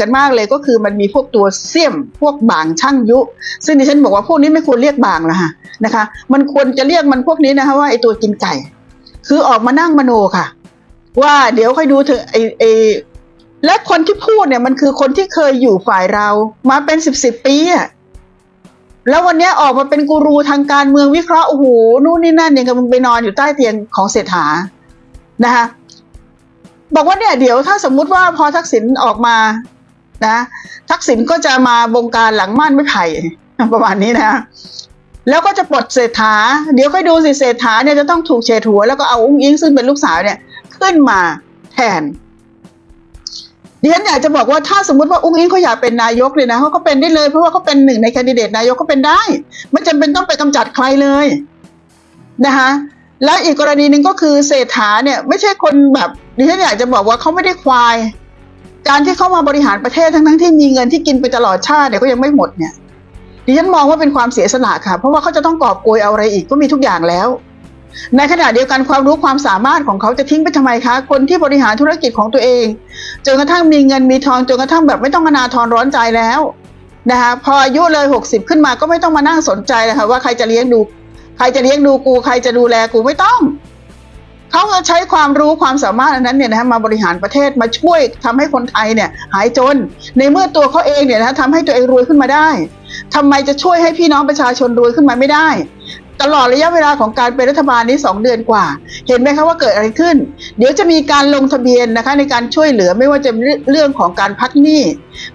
กันมากเลยก็คือมันมีพวกตัวเสี่ยมพวกบางช่างยุ ซึ่งดิฉันบอกว่าพวกนี้ไม่ควรเรียกบางละฮะนะคะ มันควรจะเรียกมันพวกนี้นะคะว่าไอตัวกินไก่ คือออกมานั่งมโนค่ะ ว่าเดี๋ยวค่อยดูเถอะไอไอและคนที่พูดเนี่ยมันคือคนที่เคยอยู่ฝ่ายเรามาเป็นสิบสิบปีอะแล้ววันนี้ออกมาเป็นกูรูทางการเมืองวิเคราะห์โอ้โหนู่นนี่นั่นอย่างกับมึงไปนอนอยู่ใต้เตียงของเศรษฐานะคะบอกว่าเนี่ยเดี๋ยวถ้าสมมุติว่าพอทักษิณออกมา นะ ทักษิณก็จะมาบงการหลังม่านไม่ไผ่ประมาณนี้นะ แล้วก็จะปลดเศรษฐา เดี๋ยวค่อยดูสิเศรษฐาเนี่ยจะต้องถูกเฉดหัวแล้วก็เอาอุ้งอิงซึ่งเป็นลูกสาวเนี่ยขึ้นมาแทนดิฉันอยากจะบอกว่าถ้าสมมติว่าอุ้งอิงเขาอยากเป็นนายกเลยนะเขาก็เป็นได้เลยเพราะว่าเขาเป็นหนึ่งในแคนดิเดตนายกเขาเป็นได้ ไม่จำเป็นต้องไปกำจัดใครเลยนะคะและอีกกรณีหนึ่งก็คือเศรษฐาเนี่ย ไม่ใช่คนแบบดิฉันอยากจะบอกว่าเขาไม่ได้ควาย การที่เข้ามาบริหารประเทศทั้งทั้งๆที่มีเงินที่กินไปตลอดชาติเนี่ยก็ยังไม่หมดเนี่ยดิฉันมองว่าเป็นความเสียสละค่ะ เพราะว่าเขาจะต้องกอบโกยเอาอะไรอีกก็มีทุกอย่างแล้ว ในขณะเดียวกันความรู้ความสามารถของเขาจะทิ้งไปทำไมคะ คนที่บริหารธุรกิจของตัวเองจนกระทั่งมีเงินมีทองจนกระทั่งแบบไม่ต้องมานาทรร้อนใจแล้วนะคะพออายุเลยหกสิบขึ้นมาก็ไม่ต้องมานั่งสนใจเลยค่ะว่าใครจะเลี้ยงดู ใครจะเลี้ยงดูกู ใครจะดูแลกูไม่ต้อง เขาจะใช้ความรู้ความสามารถอันนั้นเนี่ยนะฮะมาบริหารประเทศมาช่วยทำให้คนไทยเนี่ยหายจน ในเมื่อตัวเขาเองเนี่ยนะทำให้ตัวเองรวยขึ้นมาได้ทำไมจะช่วยให้พี่น้องประชาชนรวยขึ้นมาไม่ได้ ตลอดระยะเวลาของการเป็นรัฐบาลนี้สองเดือนกว่า เห็นไหมคะว่าเกิดอะไรขึ้น เดี๋ยวจะมีการลงทะเบียนนะคะในการช่วยเหลือไม่ว่าจะเรื่องของการพักหนี้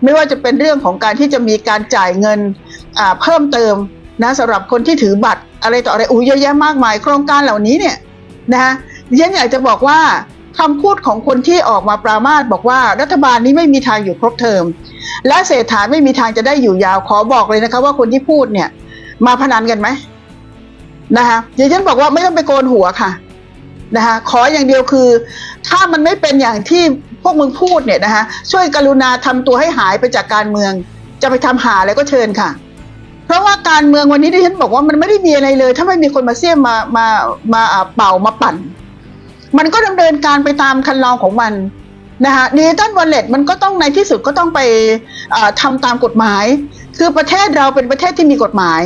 ไม่ว่าจะเป็นเรื่องของการที่จะมีการจ่ายเงินอ่าเพิ่มเติมนะสำหรับคนที่ถือบัตรอะไรต่ออะไรอุ้เยอะแยะมากมาย โครงการเหล่านี้เนี่ยนะคะ ดิฉันอยากจะบอกว่าคำพูดของคนที่ออกมาปรามาสบอกว่ารัฐบาลนี้ไม่มีทางอยู่ครบเทอม และเศรษฐาไม่มีทางจะได้อยู่ยาวขอบอกเลยนะคะ ว่าคนที่พูดเนี่ย มาพนันกันไหมนะคะเดี๋ยวฉันบอกว่าไม่ต้องไปโกนหัวค่ะนะคะขออย่างเดียวคือ ถ้ามันไม่เป็นอย่างที่พวกมึงพูดเนี่ยนะคะช่วยกรุณาทำตัวให้หายไปจากการเมือง จะไปทำหาอะไรก็เชิญค่ะ เพราะว่าการเมืองวันนี้ที่ฉันบอกว่ามันไม่ได้มีอะไรเลย ถ้าไม่มีคนมาเสี่ยมมามามาอ่าเป่ามาปั่น มันก็ดำเนินการไปตามคันลองของมันนะคะดิจิตอลวอลเล็ตมันก็ต้องในที่สุดก็ต้องไปอ่าทำตามกฎหมาย คือประเทศเราเป็นประเทศที่มีกฎหมาย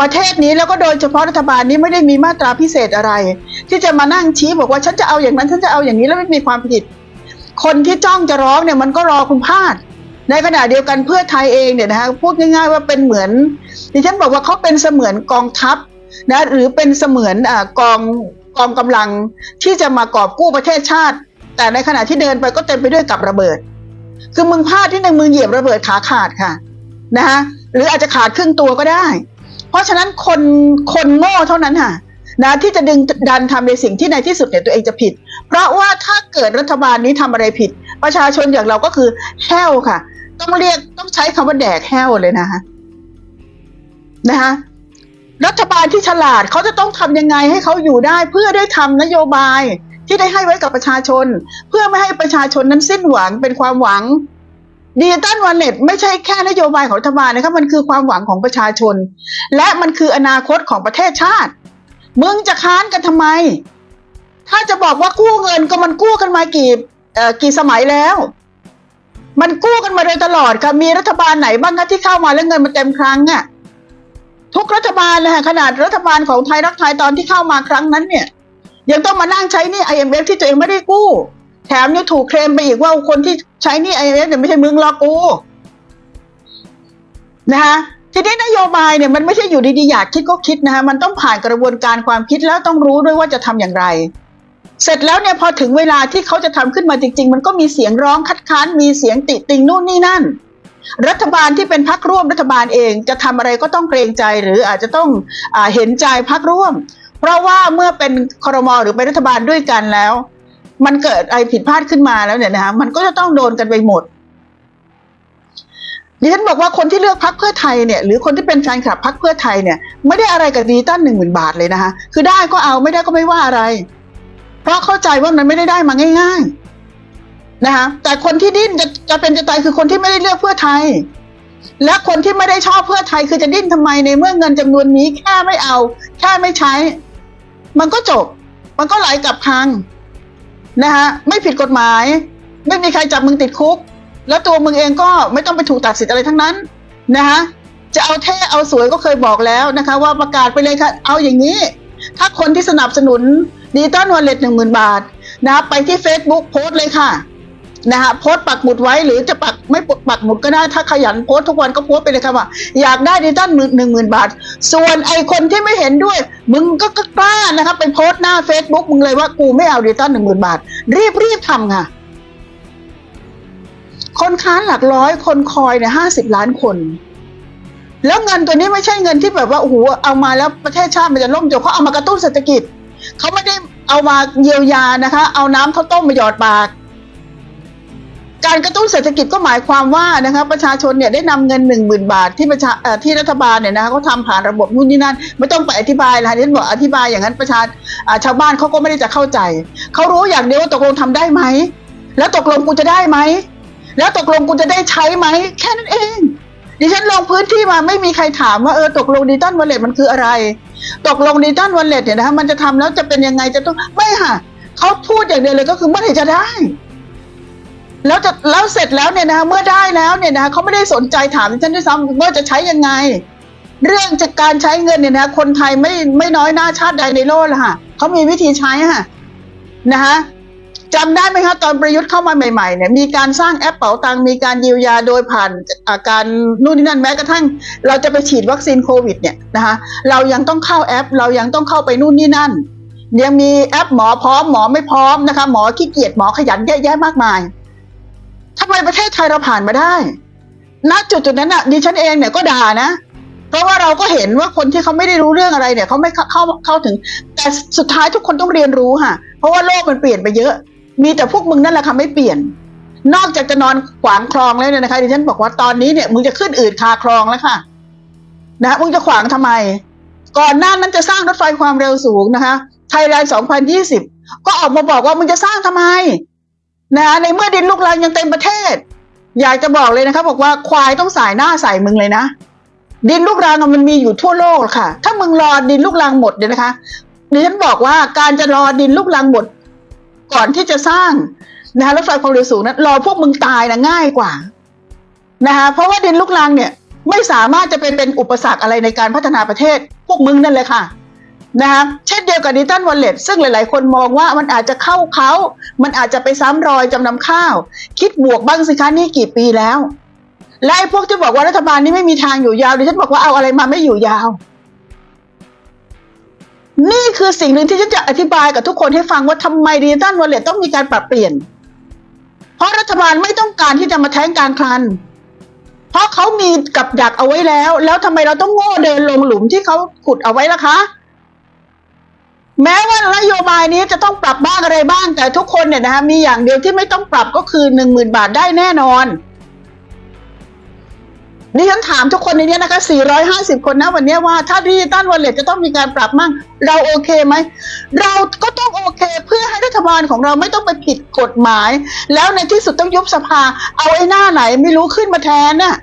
ประเทศนี้แล้วก็โดยเฉพาะรัฐบาลนี้ไม่ได้มีมาตราพิเศษอะไร ที่จะมานั่งชี้บอกว่าฉันจะเอาอย่างนั้นฉันจะเอาอย่างนี้แล้วไม่มีความผิด คนที่จ้องจะร้องเนี่ยมันก็รอคุณพลาดในขณะเดียวกันเพื่อไทยเองเนี่ยนะคะพูดง่ายๆว่าเป็นเหมือนดิฉันบอกว่าเขาเป็นเสมือนกองทัพนะหรือเป็นเสมือนอกอง กองกำลังที่จะมากอบกู้ประเทศชาติ แต่ในขณะที่เดินไปก็เต็มไปด้วยกับระเบิด คือมึงพลาดที่หนึ่งมึงเหยียบระเบิดขาขาดค่ะนะคะหรืออาจจะขาดครึ่งตัวก็ได้ เพราะฉะนั้นคนคนโง่เท่านั้นค่ะนะที่จะดึงดันทำในสิ่งที่ในที่สุดเนี่ยตัวเองจะผิด เพราะว่าถ้าเกิดรัฐบาลนี้ทำอะไรผิด ประชาชนอย่างเราก็คือแห้วค่ะ ต้องเรียกต้องใช้คำว่าแดกแห้วเลยนะคะนะคะ รัฐบาลที่ฉลาดเขาจะต้องทำยังไงให้เขาอยู่ได้เพื่อได้ทำนโยบายที่ได้ให้ไว้กับประชาชน เพื่อไม่ให้ประชาชนนั้นสิ้นหวังเป็นความหวังดิจิตอลวอลเล็ตไม่ใช่แค่นโยบายของรัฐบาลนะครับมันคือความหวังของประชาชน และมันคืออนาคตของประเทศชาติ มึงจะค้านกันทำไม ถ้าจะบอกว่ากู้เงินก็มันกู้กันมากี่กี่สมัยแล้ว มันกู้กันมาโดยตลอดค่ะมีรัฐบาลไหนบ้างคะที่เข้ามาแล้วเงินมันเต็มครั้งอะ ทุกรัฐบาลเลยค่ะขนาดรัฐบาลของไทยรักไทยตอนที่เข้ามาครั้งนั้นเนี่ย ยังต้องมานั่งใช้นี่ IMF ที่ตัวเองไม่ได้กู้ แถมยังถูกเคลมไปอีกว่าคนที่ใช้นี่ IMF เนี่ยไม่ใช่มึงหรอกกูนะคะทีนี้นโยบายเนี่ยมันไม่ใช่อยู่ดีๆอยากคิดก็คิดนะคะมันต้องผ่านกระบวนการความคิดแล้วต้องรู้ด้วยว่าจะทำอย่างไร เสร็จแล้วเนี่ยพอถึงเวลาที่เขาจะทำขึ้นมาจริง ๆ มันก็มีเสียงร้องคัดค้านมีเสียงติติงนู่นนี่นั่น รัฐบาลที่เป็นพักร่วมรัฐบาลเองจะทำอะไรก็ต้องเกรงใจ หรืออาจจะต้องอเห็นใจพักร่วม เพราะว่าเมื่อเป็นครมอหรือเป็นรัฐบาลด้วยกันแล้ว มันเกิดอะไรผิดพลาดขึ้นมาแล้วเนี่ยนะคะมันก็จะต้องโดนกันไปหมดดิฉันบอกว่าคนที่เลือกพักเพื่อไทยเนี่ยหรือคนที่เป็นแฟนคลับพักเพื่อไทยเนี่ย ไม่ได้อะไรกับดิจิตอลหนึ่งหมื่นบาทเลยนะคะคือได้ก็เอาไม่ได้ก็ไม่ว่าอะไร เพราะเข้าใจว่ามันไม่ได้ได้มาง่าย ๆ นะคะแต่คนที่ดิ้นจะจะเป็นจะตายคือคนที่ไม่ได้เลือกเพื่อไทย และคนที่ไม่ได้ชอบเพื่อไทยคือจะดิ้นทำไมในเมื่อเงินจำนวนนี้แค่ไม่เอา แค่ไม่ใช้ มันก็จบ มันก็ไหลกลับพังนะคะไม่ผิดกฎหมาย ไม่มีใครจับมึงติดคุก แล้วตัวมึงเองก็ไม่ต้องไปถูกตัดสิทธิ์อะไรทั้งนั้นนะคะจะเอาเท่เอาสวยก็เคยบอกแล้วนะคะ ว่าประกาศไปเลยค่ะ เอาอย่างนี้ ถ้าคนที่สนับสนุนดิจิตอลวอลเล็ตหนึ่งหมื่นบาทนะคะไปที่ Facebook โพสต์เลยค่ะ นะคะโพสต์ปักหมุดไว้หรือจะปักไม่ปักหมุดก็ได้ ถ้าขยันโพสต์ทุกวันก็โพสต์ไปเลยค่ะว่าอยากได้ดิจิตอลหนึ่งหมื่นบาท ส่วนไอคนที่ไม่เห็นด้วย มึงก็กล้านะคะไปโพสต์หน้า Facebook มึงเลยว่ากูไม่เอาดิจิตอลหนึ่งหมื่นบาท รีบรีบทำค่ะคนค้านหลักร้อยคนคอยเนี่ยห้าสิบล้านคน แล้วเงินตัวนี้ไม่ใช่เงินที่แบบว่าโอ้โหเอามาแล้วประเทศชาติมันจะล่มจมเขาเอามากระตุ้นเศรษฐกิจเขาไม่ได้เอามาเยียวยานะคะ เอาน้ำข้าวต้มมาหยอดปาก การกระตุ้นเศรษฐกิจก็หมายความว่านะคะประชาชนเนี่ยได้นำเงินหนึ่งหมื่นบาทที่ประชาที่รัฐบาลเนี่ยนะคะเขาทำผ่านระบบนู่นนี่นั่นไม่ต้องไปอธิบายละที่ฉันบอกอธิบายอย่างนั้นประชาชาวบ้านเขาก็ไม่ได้จะเข้าใจเขารู้อย่างเดียวว่าตกลงทำได้ไหมแล้วตกลงกูจะได้ไหมแล้วตกลงกูจะได้ใช้ไหมแค่นั้นเอง ดิฉันลงพื้นที่มาไม่มีใครถามว่าเออตกลงดิจิตอลวอลเล็ตมันคืออะไร ตกลงดิจิตอลวอลเล็ตเนี่ยนะคะมันจะทำแล้วจะเป็นยังไงจะต้องไม่ค่ะเขาพูดอย่างเดียวเลยก็คือเมื่อไหร่จะได้ แล้วจะแล้วเสร็จแล้วเนี่ยนะเมื่อได้แล้วเนี่ยนะเขาไม่ได้สนใจถามฉันด้วยซ้ำว่าจะใช้ยังไง เรื่องจากการใช้เงินเนี่ยนะคนไทยไม่ไม่น้อยหน้าชาติใดในโลกละค่ะเขามีวิธีใช้ค่ะนะคะจำได้ไหมคะตอนประยุทธ์เข้ามาใหม่ๆเนี่ยมีการสร้างแอปเป๋าตังค์มีการเยียวยาโดยผ่านอาการนู่นนี่นั่นแม้กระทั่ง เราจะไปฉีดวัคซีนโควิดเนี่ยนะคะเรายังต้องเข้าแอป เรายังต้องเข้าไปนู่นนี่นั่น ยังมีแอปหมอพร้อมหมอไม่พร้อมนะคะหมอขี้เกียจหมอขยันเยอะแยะมากมาย ทำไมประเทศไทยเราผ่านมาได้ณจุดจุดนั้นน่ะดิฉันเองเนี่ยก็ด่านะ เพราะว่าเราก็เห็นว่าคนที่เขาไม่ได้รู้เรื่องอะไรเนี่ยเขาไม่เข้าเข้าเข้าถึง แต่สุดท้ายทุกคนต้องเรียนรู้ค่ะ เพราะว่าโลกมันเปลี่ยนไปเยอะ มีแต่พวกมึงนั่นแหละค่ะไม่เปลี่ยน นอกจากจะนอนขวางคลองแล้วเนี่ยนะคะดิฉันบอกว่าตอนนี้เนี่ยมึงจะขึ้นอืดคาคลองแล้วค่ะ นะมึงจะขวางทำไม ก่อนหน้านั้นจะสร้างรถไฟความเร็วสูงนะคะไทยแลนด์2020 ก็ออกมาบอกว่ามึงจะสร้างทำไม นะในเมื่อดินลูกรังยังเต็มประเทศ อยากจะบอกเลยนะคะบอกว่าควายต้องสายหน้าใส่มึงเลยนะ ดินลูกรังมันมีอยู่ทั่วโลกค่ะ ถ้ามึงรอดินลูกรังหมดเนี่ยนะคะดิฉันบอกว่าการจะรอดินลูกรังหมด ก่อนที่จะสร้างนะคะรถไฟความเร็วสูงนั้นรอพวกมึงตายนะง่ายกว่านะคะเพราะว่าดินลูกรังเนี่ยไม่สามารถจะเป็นเป็นอุปสรรคอะไรในการพัฒนาประเทศพวกมึงนั่นเลยค่ะนะคะเช่น ยวกับดิจิตอลวอลเล็ตซึ่งหลายๆ คนมองว่ามันอาจจะเข้าเขา มันอาจจะไปซ้ำรอยจำนำข้าว คิดบวกบ้างสิคะนี่กี่ปีแล้ว และไอ้พวกที่บอกว่ารัฐบาลนี้ไม่มีทางอยู่ยาวดิฉันบอกว่าเอาอะไรมาไม่อยู่ยาว นี่คือสิ่งหนึ่งที่ฉันจะอธิบายกับทุกคนให้ฟังว่าทำไมดิจิตอลวอลเล็ตต้องมีการปรับเปลี่ยน เพราะรัฐบาลไม่ต้องการที่จะมาแท้งการคลันเพราะเขามีกับดักเอาไว้แล้ว แล้วทำไมเราต้องโง่เดินลงหลุมที่เขาขุดเอาไว้ล่ะคะ แม้ว่านโยบายนี้จะต้องปรับบ้างอะไรบ้าง แต่ทุกคนเนี่ยนะคะมีอย่างเดียวที่ไม่ต้องปรับก็คือหนึ่งหมื่นบาทได้แน่นอนดิฉันถามทุกคนในนี้นะคะ 450 คนนะวันนี้ว่าถ้าดิจิตอลวอลเล็ตจะต้องมีการปรับมั่ง เราโอเคไหม เราก็ต้องโอเค เพื่อให้รัฐบาลของเราไม่ต้องไปผิดกฎหมาย แล้วในที่สุดต้องยุบสภา เอาไอ้หน้าไหนไม่รู้ขึ้นมาแทนน่ะ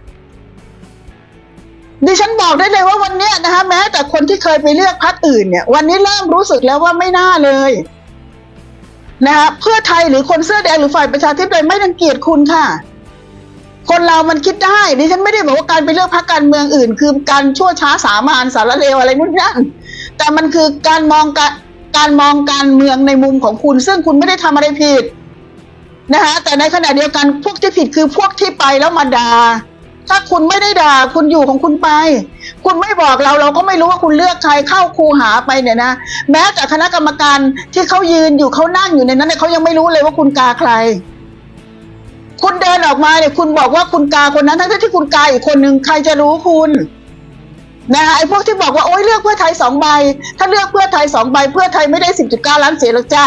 ดิฉันบอกได้เลยว่าวันนี้นะคะแม้แต่คนที่เคยไปเลือกพรรคอื่นเนี่ย วันนี้เริ่มรู้สึกแล้วว่าไม่น่าเลยนะคะเพื่อไทยหรือคนเสื้อแดงหรือฝ่ายประชาธิปไตยไม่รังเกียจคุณค่ะ คนเรามันคิดได้ดิฉันไม่ได้บอกว่าการไปเลือกพรรคการเมืองอื่น คือการชั่วช้าสามานสารเลวอะไรนู่นนั่นแต่มันคือการมองการการมองการเมืองในมุมของคุณ ซึ่งคุณไม่ได้ทำอะไรผิดนะคะแต่ในขณะเดียวกันพวกที่ผิดคือพวกที่ไปแล้วมาด่า ถ้าคุณไม่ได้ด่าคุณอยู่ของคุณไป คุณไม่บอกเราเราก็ไม่รู้ว่าคุณเลือกใครเข้าคูหาไปเนี่ยนะ แม้แต่คณะกรรมการที่เขายืนอยู่เขานั่งอยู่ในนั้นเนี่ยเขายังไม่รู้เลยว่าคุณกาใคร คุณเดินออกมาเนี่ยคุณบอกว่าคุณกาคนนั้นทั้งที่คุณกาอีกคนหนึ่งใครจะรู้คุณนะคะไอ้พวกที่บอกว่าโอ๊ยเลือกเพื่อไทยสองใบ ถ้าเลือกเพื่อไทยสองใบ เพื่อไทยไม่ได้สิบจุดเก้าล้านเสียงหรอกจ้า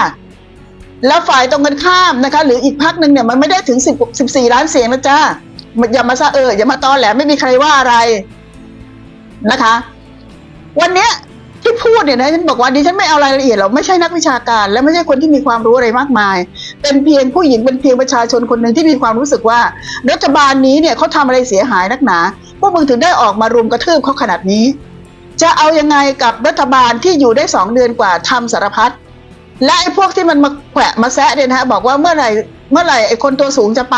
แล้วฝ่ายตรงกันข้ามนะคะ หรืออีกพักหนึ่งเนี่ยมันไม่ได้ถึงสิบสิบสี่ล้านเสียงนะจ้า อย่ามาซะเอออย่ามาตอแหลไม่มีใครว่าอะไรนะคะ วันเนี้ยที่พูดเนี่ยนะฉันบอกว่าดิฉันไม่เอารายละเอียดหรอกไม่ใช่นักวิชาการ และไม่ใช่คนที่มีความรู้อะไรมากมาย เป็นเพียงผู้หญิงเป็นเพียงประชาชนคนหนึ่งที่มีความรู้สึกว่า รัฐบาลนี้เนี่ยเขาทำอะไรเสียหายนักหนา พวกมึงถึงได้ออกมารุมกระทืบเขาขนาดนี้ จะเอายังไงกับรัฐบาลที่อยู่ได้สองเดือนกว่าทำสารพัด และไอ้พวกที่มันมาแขวะมาแซะเนี่ยนะฮะบอกว่าเมื่อไหร่เมื่อไหร่ไอ้คนตัวสูงจะไป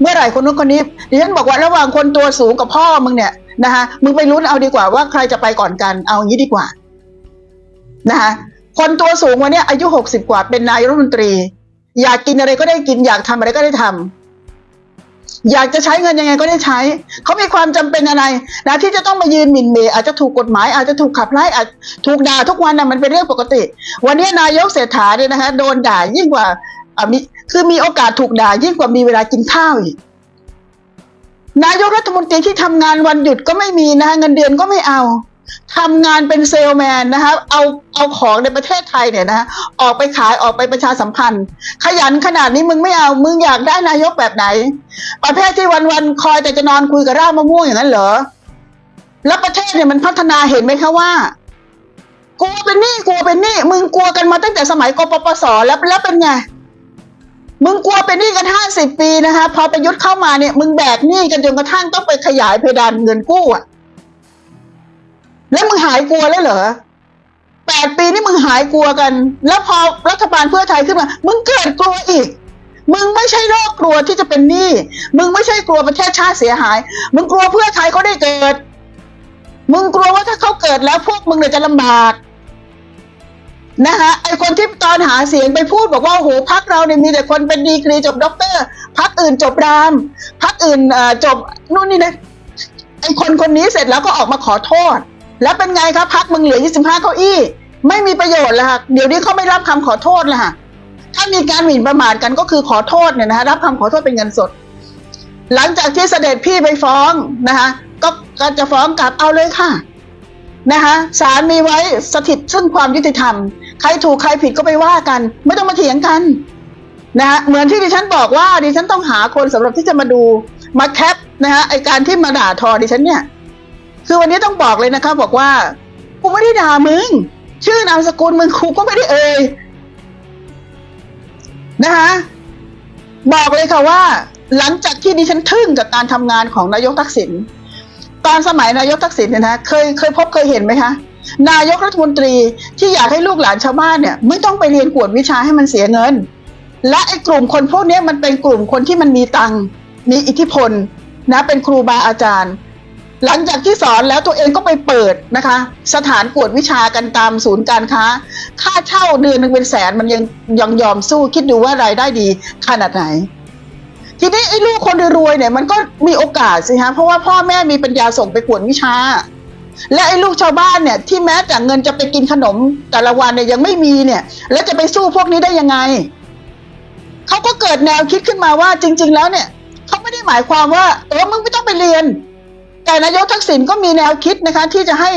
เมื่อไหร่คนนู้นคนนี้ดิฉันบอกว่าระหว่างคนตัวสูงกับพ่อมึงเนี่ยนะคะมึงไปลุ้นเอาดีกว่าว่าใครจะไปก่อนกันเอาอย่างนี้ดีกว่านะคะคนตัวสูงวันนี้อายุหกสิบกว่าเป็นนายรัฐมนตรี อยากกินอะไรก็ได้กินอยากทำอะไรก็ได้ทำ อยากจะใช้เงินยังไงก็ได้ใช้ เขามีความจำเป็นอะไรนะที่จะต้องมายืนหมิ่นเมย์อาจจะถูกกฎหมายอาจจะถูกขับไล่อาจถูกด่าทุกวันนะมันเป็นเรื่องปกติ วันนี้นายกเศรษฐาเนี่ยนะคะโดนด่ายิ่งกว่าอมีคือมีโอกาสถูกด่ายิ่งกว่ามีเวลากินข้าวอีกนายกรัฐมนตรีที่ทำงานวันหยุดก็ไม่มีนะคะเงินเดือนก็ไม่เอา ทำงานเป็นเซลแมนนะคะเอาเอาของในประเทศไทยเนี่ยนะะออกไปขายออกไปประชาสัมพันธ์ ขยันขนาดนี้มึงไม่เอามึงอยากได้นายกแบบไหน ประเภทที่วันๆคอยแต่จะนอนคุยกับร่างมะม่วงอย่างนั้นเหรอ แล้วประเทศเนี่ยมันพัฒนาเห็นไหมคะว่ากลัวเป็นหนี้กลัวเป็นหนี้มึงกลัวกันมาตั้งแต่สมัยกปปสแล้วแล้วเป็นไงมึงกลัวเป็นหนี้กันห้าสิบปีนะคะพอประยุทธ์เข้ามาเนี่ยมึงแบกหนี้กันจนกระทั่งต้องไปขยายเพดานเงินกู้อะ แล้วมึงหายกลัวแล้วเหรอแปดปีนี่มึงหายกลัวกัน แล้วพอรัฐบาลเพื่อไทยขึ้นมา มึงเกิดกลัวอีก มึงไม่ใช่โรคกลัวที่จะเป็นหนี้มึงไม่ใช่กลัวประเทศชาติเสียหาย มึงกลัวเพื่อไทยเขาได้เกิด มึงกลัวว่าถ้าเขาเกิดแล้วพวกมึงเนี่ยจะลำบากนะคะไอคนที่ตอนหาเสียงไปพูดบอกว่าโอ้โหพักเราเนี่ยมีแต่คนเป็นดีกรีจบด็อกเตอร์พักอื่นจบรามพักอื่นจบนู่นนี่นะไอคนคนนี้เสร็จแล้วก็ออกมาขอโทษ แล้วเป็นไงครับพักมึงเหลือ 25 เก้าอี้ ไม่มีประโยชน์แล้วค่ะเดี๋ยวนี้เขาไม่รับคำขอโทษแล้วค่ะถ้ามีการหมิ่นประมาทกันก็คือขอโทษเนี่ยนะคะรับคำขอโทษเป็นเงินสด หลังจากที่เสด็จพี่ไปฟ้องนะคะก็ก็จะฟ้องกลับเอาเลยค่ะนะคะศาลมีไว้สถิตซึ่งความยุติธรรม ใครถูกใครผิดก็ไปว่ากัน ไม่ต้องมาเถียงกันนะคะเหมือนที่ดิฉันบอกว่าดิฉันต้องหาคนสำหรับที่จะมาดูมาแคปนะคะไอการที่มาด่าทอดิฉันเนี่ย คือวันนี้ต้องบอกเลยนะคะบอกว่ากูไม่ได้ด่ามึง ชื่อนามสกุลมึงครูก็ไม่ได้เอ่ยนะคะบอกเลยค่ะว่า หลังจากที่ดิฉันทึ่งกับการทำงานของนายกทักษิณตอนสมัยนายกทักษิณเนี่ยนะเคยเคยพบเคยเห็นไหมคะนายกรัฐมนตรีที่อยากให้ลูกหลานชาวบ้านเนี่ย ไม่ต้องไปเรียนกวดวิชาให้มันเสียเงิน และไอ้กลุ่มคนพวกนี้มันเป็นกลุ่มคนที่มันมีตังมีอิทธิพลนะเป็นครูบาอาจารย์ หลังจากที่สอนแล้วตัวเองก็ไปเปิดนะคะ สถานกวดวิชากันตามศูนย์การค้า ค่าเช่าเดือนหนึงเป็นแสนมันยังยังยอมสู้คิดดูว่ารายได้ดีขนาดไหน ทีนี้ไอ้ลูกคนรวยเนี่ยมันก็มีโอกาสสิฮะเพราะว่าพ่อแม่มีปัญญาส่งไปกวดวิชา และไอ้ลูกชาวบ้านเนี่ย ที่แม้แต่เงินจะไปกินขนมแต่ละวันเนี่ยยังไม่มีเนี่ย แล้วจะไปสู้พวกนี้ได้ยังไงเขาก็เกิดแนวคิดขึ้นมาว่าจริง ๆ แล้วเนี่ยเขาไม่ได้หมายความว่าเออมึงไม่ต้องไปเรียน แต่นายกทักษิณก็มีแนวคิดนะคะ ที่จะให้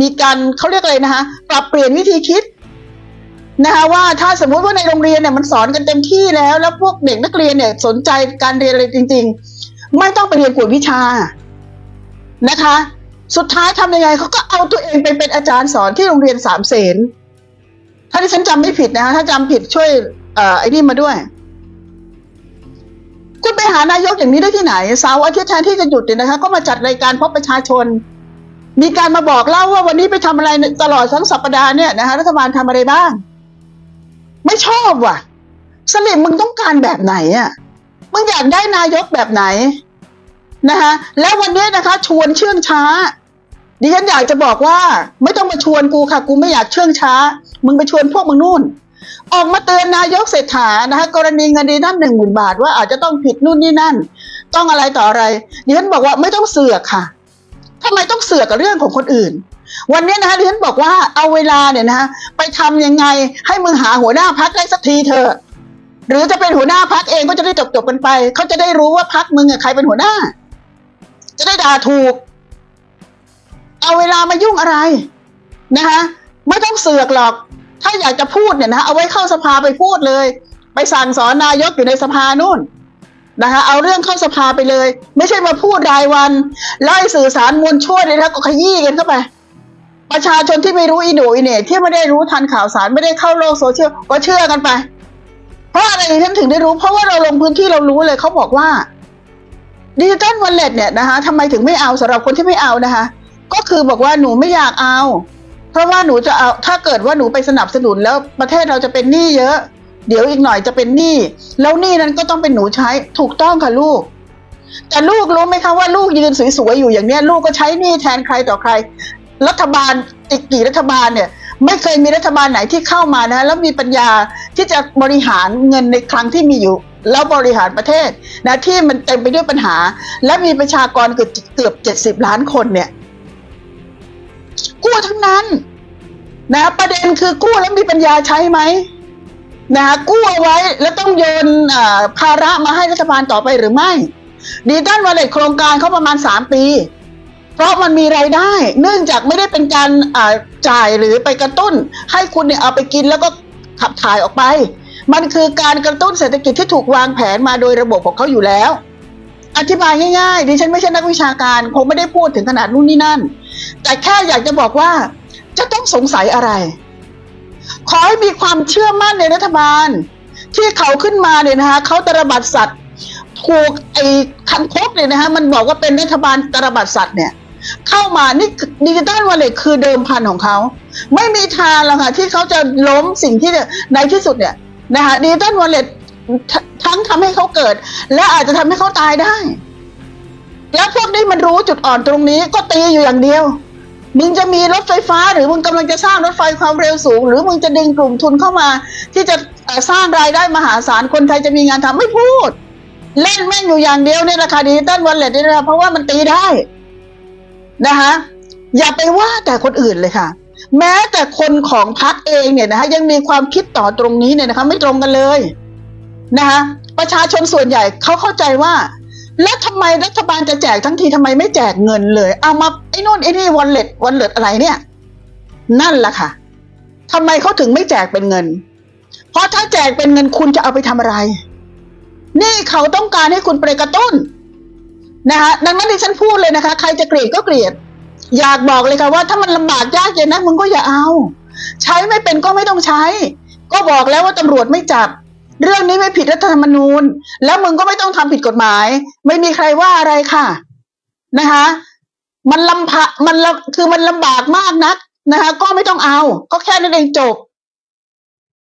มีการเขาเรียกอะไรนะคะ ปรับเปลี่ยนวิธีคิดนะคะว่าถ้าสมมุติว่าในโรงเรียนเนี่ยมันสอนกันเต็มที่แล้ว แล้วพวกเด็กนักเรียนเนี่ยสนใจการเรียนอะไรจริง ๆ ไม่ต้องไปเรียนกวดวิชานะคะ สุดท้ายทำยังไงเขาก็เอาตัวเองไปเป็นอาจารย์สอนที่โรงเรียนสามเสนถ้าที่ฉันจำไม่ผิดนะคะถ้าจำผิดช่วยอ่อไอ้นี่มาด้วย คุณไปหานายกอย่างนี้ได้ที่ไหนเสาร์อาทิตย์แทนที่จะหยุดเนี่ยนะคะ ก็มาจัดรายการพบประชาชน มีการมาบอกเล่าว่าวันนี้ไปทำอะไรตลอดทั้งสัปดาห์เนี่ยนะคะรัฐบาลทำอะไรบ้าง ไม่ชอบว่ะ สลิมมึงต้องการแบบไหนอะมึงอยากได้นายกแบบไหนนะคะแล้ววันนี้นะคะ ชวนเชื่องช้า ดิฉันอยากจะบอกว่า ไม่ต้องมาชวนกูค่ะ กูไม่อยากเชื่องช้า มึงไปชวนพวกมึงนู่น ออกมาเตือนนายกเศรษฐานะคะกรณีเงินดีนั่นหนึ่งหมื่นบาท ว่าอาจจะต้องผิดนู่นนี่นั่น ต้องอะไรต่ออะไรดิฉันบอกว่าไม่ต้องเสือกค่ะทำไมต้องเสือกกับเรื่องของคนอื่น วันนี้นะคะดิฉันบอกว่าเอาเวลาเนี่ยนะคะไปทำยังไงให้มึงหาหัวหน้าพักได้สักทีเถอะหรือจะเป็นหัวหน้าพักเองก็จะได้จบจบๆกันไป เขาจะได้รู้ว่าพักมึงอะใครเป็นหัวหน้า จะได้ด่าถูก เอาเวลามายุ่งอะไรนะคะไม่ต้องเสือกหรอก ถ้าอยากจะพูดเนี่ยนะเอาไว้เข้าสภาไปพูดเลย ไปสั่งสอนนายกอยู่ในสภานู่นนะคะ เอาเรื่องเข้าสภาไปเลย ไม่ใช่มาพูดรายวันไล่สื่อสารมวลชนเลยนะก็ขยี้กันเข้าไป ประชาชนที่ไม่รู้อีโหนอีเหน่ที่ไม่ได้รู้ทันข่าวสารไม่ได้เข้าโลกโซเชียลก็เชื่อกันไป เพราะอะไรท่านถึงได้รู้ เพราะว่าเราลงพื้นที่เรารู้เลยเขาบอกว่าดิจิตอลวอลเล็ตเนี่ยนะคะทำไมถึงไม่เอาสำหรับคนที่ไม่เอานะคะ ก็คือบอกว่าหนูไม่อยากเอา เพราะว่าหนูจะเอาถ้าเกิดว่าหนูไปสนับสนุนแล้วประเทศเราจะเป็นหนี้เยอะ เดี๋ยวอีกหน่อยจะเป็นหนี้แล้วหนี้นั้นก็ต้องเป็นหนูใช้ถูกต้องค่ะลูก แต่ลูกรู้ไหมคะว่าลูกยืนสวยๆอยู่อย่างเนี้ย ลูกก็ใช้หนี้แทนใครต่อใคร รัฐบาลอีกกี่รัฐบาลเนี่ย ไม่เคยมีรัฐบาลไหนที่เข้ามานะ แล้วมีปัญญาที่จะบริหารเงินในครั้งที่มีอยู่แล้วบริหารประเทศนะที่มันเต็มไปด้วยปัญหา และมีประชากรเกือบเกือบเจ็ดสิบล้านคนเนี่ย กู้ทั้งนั้นนะประเด็นคือกู้แล้วมีปัญญาใช้ไหมนะกู้เอาไว้แล้วต้องโยนอ่อภาระมาให้รัฐบาลต่อไปหรือไม่ดิจิตอลวอลเล็ตโครงการเขาประมาณสามปี เพราะมันมีรายได้ เนื่องจากไม่ได้เป็นการอ่าจ่ายหรือไปกระตุ้น ให้คุณเนี่ยเอาไปกินแล้วก็ขับถ่ายออกไป มันคือการกระตุ้นเศรษฐกิจที่ถูกวางแผนมาโดยระบบของเขาอยู่แล้ว อธิบายง่ายๆดิฉันไม่ใช่นักวิชาการ คงไม่ได้พูดถึงขนาดนู่นนี่นั่น แต่แค่อยากจะบอกว่า จะต้องสงสัยอะไร ขอให้มีความเชื่อมั่นในรัฐบาล ที่เขาขึ้นมาเนี่ยนะคะเขาตระบัดสัตว์ถูกไอ้คันคกเนี่ยนะคะมันบอกว่าเป็นรัฐบาลตระบัดสัตว์เนี่ย เข้ามานี่ดิจิตอลวอลเล็ตคือเดิมพันของเขา ไม่มีทางหรอกค่ะที่เขาจะล้มสิ่งที่ในที่สุดเนี่ยนะคะดิจิตอลวอลเล็ตทั้งทำให้เขาเกิด และอาจจะทำให้เขาตายได้ แล้วพวกนี้มันรู้จุดอ่อนตรงนี้ก็ตีอยู่อย่างเดียว มึงจะมีรถไฟฟ้า หรือมึงกำลังจะสร้างรถไฟความเร็วสูง หรือมึงจะดึงกลุ่มทุนเข้ามา ที่จะสร้างรายได้มหาศาลคนไทยจะมีงานทำไม่พูด เล่นแม่งอยู่อย่างเดียวในราคาดิจิตอลวอลเล็ตนี่นะคะเพราะว่ามันตีได้นะคะอย่าไปว่าแต่คนอื่นเลยค่ะ แม้แต่คนของพรรคเองเนี่ยนะคะยังมีความคิดต่อตรงนี้เนี่ยนะคะ ไม่ตรงกันเลยนะคะประชาชนส่วนใหญ่เขาเข้าใจว่า แล้วทำไมรัฐบาลจะแจกทั้งทีทำไมไม่แจกเงินเลย เอามาไอ้นู่นไอ้นี่วอลเล็ตวอลเล็ตอะไรเนี่ย นั่นแหละค่ะทำไมเขาถึงไม่แจกเป็นเงิน เพราะถ้าแจกเป็นเงินคุณจะเอาไปทำอะไร นี่เขาต้องการให้คุณไปกระตุ้นนะคะดังนั้นที่ฉันพูดเลยนะคะ ใครจะเกลียดก็เกลียด อยากบอกเลยค่ะว่าถ้ามันลำบากยากเย็นนะมึงก็อย่าเอา ใช้ไม่เป็นก็ไม่ต้องใช้ ก็บอกแล้วว่าตำรวจไม่จับ เรื่องนี้ไม่ผิดรัฐธรรมนูญ แล้วมึงก็ไม่ต้องทำผิดกฎหมาย ไม่มีใครว่าอะไรค่ะนะคะ มันลำพะมันลำคือมันลำบากมากนักนะคะ ก็ไม่ต้องเอา ก็แค่นั้นเองจบ